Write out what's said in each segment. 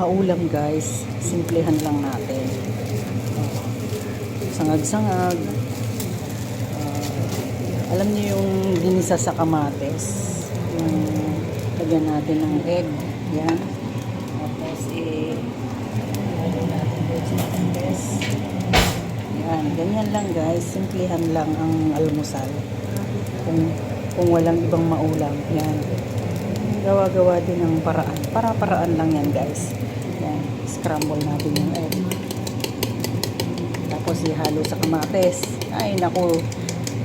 maulam guys, simplihan lang natin. Oh, Sangag-sangag. Ah, alam niyo yung ginisa sa kamates. Yung lagyan natin ng egg. Yan. Tapos eh, lagyan natin sa kamates. Yan. Ganyan lang guys. Simplihan lang ang almusal. Kung, kung walang ibang maulam. Yan gawa-gawa din ng paraan. Para-paraan lang yan, guys. Yan. Scramble natin yung egg. Tapos ihalo sa kamates. Ay, naku.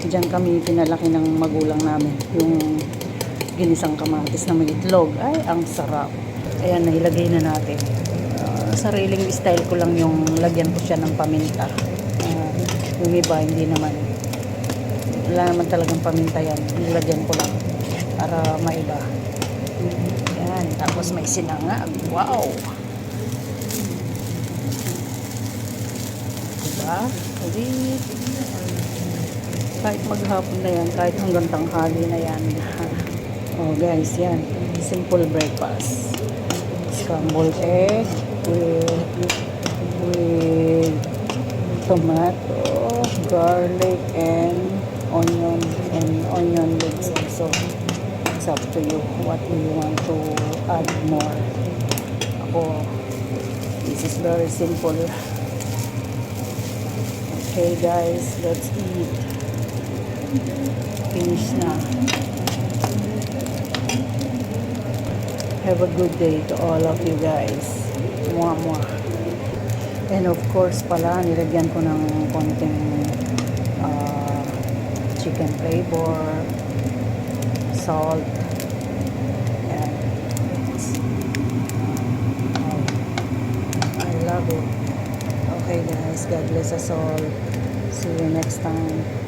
Diyan kami pinalaki ng magulang namin. Yung ginisang kamates na may itlog. Ay, ang sarap. Ayan, nailagay na natin. Ah, sariling style ko lang yung lagyan ko siya ng paminta. Ah, yung iba, hindi naman. Wala naman talagang paminta yan. Nilagyan ko lang para maiba. Yan. Tapos may sinangag. Wow! Diba? Hindi. Kahit maghapon na yan, kahit hanggang tanghali na yan. oh guys, yan. Simple breakfast. Scrambled egg with, with tomato, garlic, and onion, and onion leeks also it's up to you what you want to add more ako this is very simple okay guys let's eat. Finish na. Have a good day to all of you guys. Mwah mwah. And of course pala nilagyan ko ng konting ah, chicken flavor salt and I love it guys God bless us all see you next time